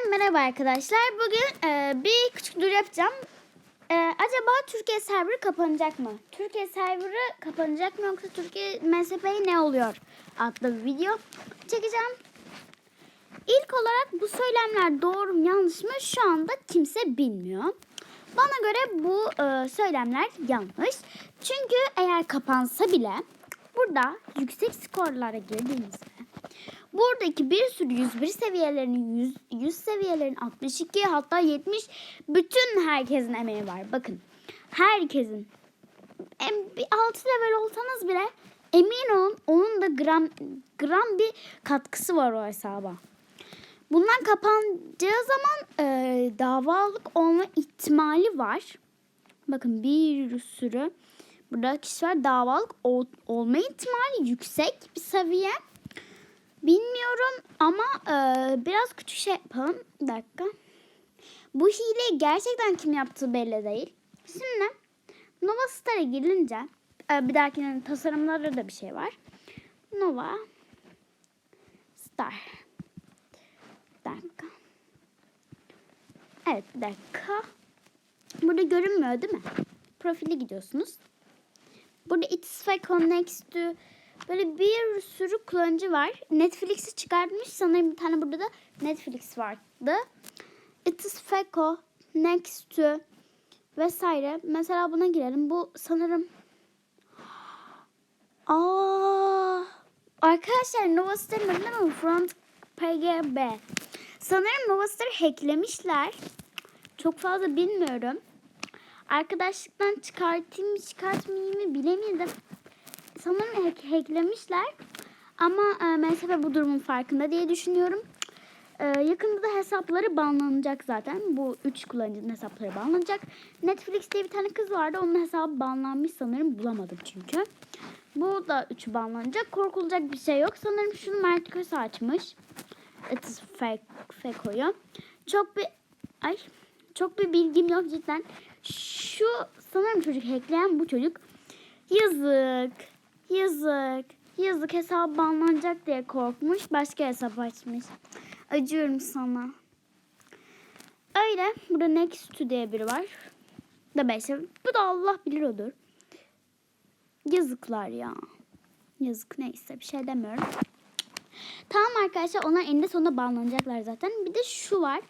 Hepinize merhaba arkadaşlar. Bugün e, bir küçük duyuru yapacağım. E, acaba Türkiye serverı kapanacak mı? Türkiye serverı kapanacak mı yoksa Türkiye MSP'ye ne oluyor? adlı bir video çekeceğim. İlk olarak bu söylemler doğru mu yanlış mı şu anda kimse bilmiyor. Bana göre bu e, söylemler yanlış. Çünkü eğer kapansa bile burada yüksek skorlara girdiğinizde buradaki bir sürü 101 seviyelerin 100, 100 seviyelerin 62 hatta 70 bütün herkesin emeği var. Bakın herkesin en, bir 6 level olsanız bile emin olun onun da gram gram bir katkısı var o hesaba. Bunlar kapanacağı zaman e, davalık olma ihtimali var. Bakın bir sürü burada kişiler davalık ol, olma ihtimali yüksek bir seviye. Bilmiyorum ama e, biraz küçük şey yapalım. Bir dakika. Bu hileyi gerçekten kim yaptığı belli değil. Şimdi Nova Star'a girince e, bir dahakinin tasarımlarda da bir şey var. Nova Star. Bir dakika. Evet bir dakika. Burada görünmüyor değil mi? Profili gidiyorsunuz. Burada It's Fake Next to böyle bir sürü kullanıcı var. Netflix'i çıkartmış. Sanırım bir tane burada da Netflix vardı. It's Fake Next to vesaire. Mesela buna girelim. Bu sanırım Aa, arkadaşlar Nova Star'ın adı mı? Front PGB. Sanırım Nova Star'ı hacklemişler. Çok fazla bilmiyorum. Arkadaşlıktan çıkartayım mı çıkartmayayım mı bilemedim. Sanırım hack, hacklemişler. Ama e, MSF bu durumun farkında diye düşünüyorum. E, yakında da hesapları banlanacak zaten. Bu üç kullanıcının hesapları banlanacak. Netflix diye bir tane kız vardı. Onun hesabı banlanmış sanırım. Bulamadım çünkü. Bu da üçü banlanacak. Korkulacak bir şey yok. Sanırım şunu Mert Köse açmış. It is fake, fake oyu. Çok bir ay çok bir bilgim yok cidden. Şu sanırım çocuk hackleyen bu çocuk. Yazık. Yazık. Yazık hesabı banlanacak diye korkmuş. Başka hesap açmış. Acıyorum sana. Öyle. Burada Next diye biri var. Da beşe. Bu da Allah bilir odur. Yazıklar ya. Yazık neyse bir şey demiyorum. Tamam arkadaşlar onlar eninde sonunda bağlanacaklar zaten. Bir de şu var.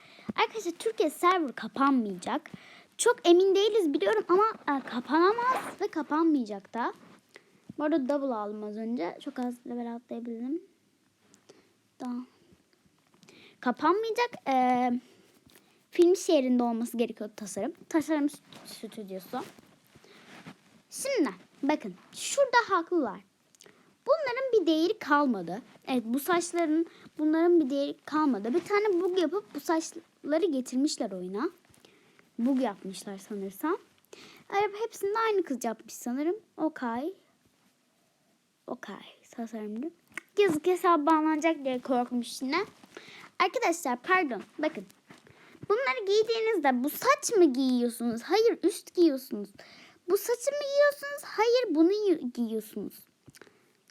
Arkadaşlar Türkiye server kapanmayacak. Çok emin değiliz biliyorum ama e, kapanamaz ve kapanmayacak da. Bu arada double aldım az önce. Çok az level atlayabildim. Daha. Kapanmayacak. E, film şehrinde olması gerekiyor tasarım. Tasarım stüdyosu. Şimdi bakın şurada haklılar. Bunların bir değeri kalmadı. Evet bu saçların bunların bir değeri kalmadı. Bir tane bug yapıp bu saçları getirmişler oyuna. Bug yapmışlar sanırsam. Evet, hepsini de aynı kız yapmış sanırım. Okay. Okay. Tasarımcı. Yazık hesabı bağlanacak diye korkmuş yine. Arkadaşlar pardon. Bakın. Bunları giydiğinizde bu saç mı giyiyorsunuz? Hayır üst giyiyorsunuz. Bu saçı mı giyiyorsunuz? Hayır bunu giyiyorsunuz.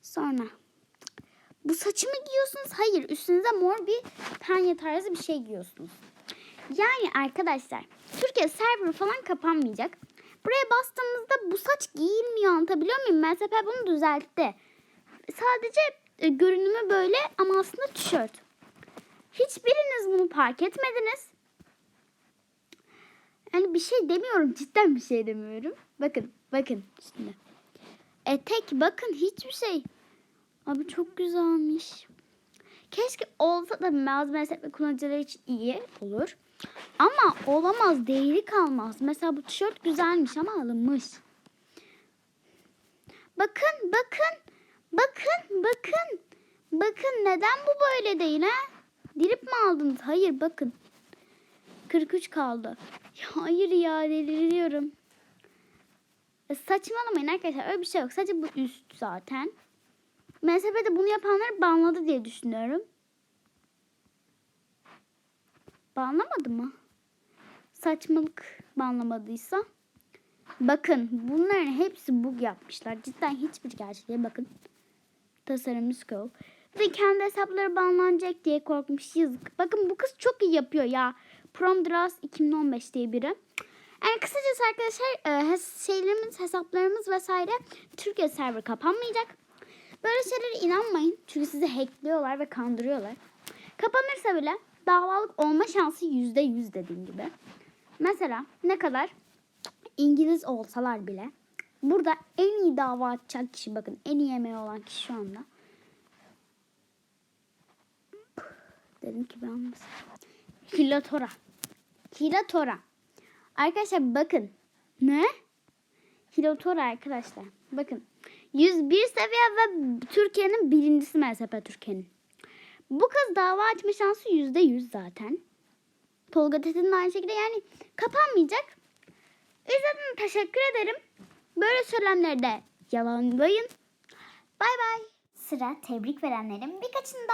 Sonra bu saçı mı giyiyorsunuz? Hayır üstünüze mor bir penye tarzı bir şey giyiyorsunuz. Yani arkadaşlar Türkiye server falan kapanmayacak. Buraya bastığımızda bu saç giyilmiyor anlatabiliyor muyum? MSP bunu düzeltti. Sadece e, görünümü böyle ama aslında tişört. Hiçbiriniz bunu fark etmediniz. Yani bir şey demiyorum. Cidden bir şey demiyorum. Bakın. Bakın. Şimdi. Etek bakın hiçbir şey. Abi çok güzelmiş. Keşke olsa da malzeme setme kullanıcıları için iyi olur. Ama olamaz. Değeri kalmaz. Mesela bu tişört güzelmiş ama alınmış. Bakın bakın. Bakın bakın. Bakın neden bu böyle değil ha? Dirip mi aldınız? Hayır bakın. 43 kaldı. Ya hayır ya deliriyorum. E, saçmalamayın arkadaşlar öyle bir şey yok. Sadece bu üst zaten. MSP'de bunu yapanlar banladı diye düşünüyorum. Banlamadı mı? Saçmalık banlamadıysa. Bakın bunların hepsi bug yapmışlar. Cidden hiçbir gerçek değil. Bakın. Tasarım Skull. De kendi hesapları banlanacak diye korkmuş. Yazık. Bakın bu kız çok iyi yapıyor ya. Promdras 2015 diye biri. Yani kısacası arkadaşlar e, şeylerimiz, hesaplarımız vesaire Türkiye server kapanmayacak. Böyle şeylere inanmayın. Çünkü sizi hackliyorlar ve kandırıyorlar. Kapanırsa bile davalık olma şansı yüzde yüz dediğim gibi. Mesela ne kadar İngiliz olsalar bile burada en iyi dava açacak kişi bakın en iyi emeği olan kişi şu anda. Dedim ki ben nasıl? Hilatora. Hilatora. Arkadaşlar bakın. Ne? Hilatora arkadaşlar. Bakın. 101 seviye ve Türkiye'nin birincisi MSP Türkiye'nin. Bu kız dava açma şansı yüzde yüz zaten. Tolga Tetin'in aynı şekilde yani kapanmayacak. İzlediğiniz teşekkür ederim. Böyle söylemleri de yalanlayın. Bay bay. Sıra tebrik verenlerin birkaçında.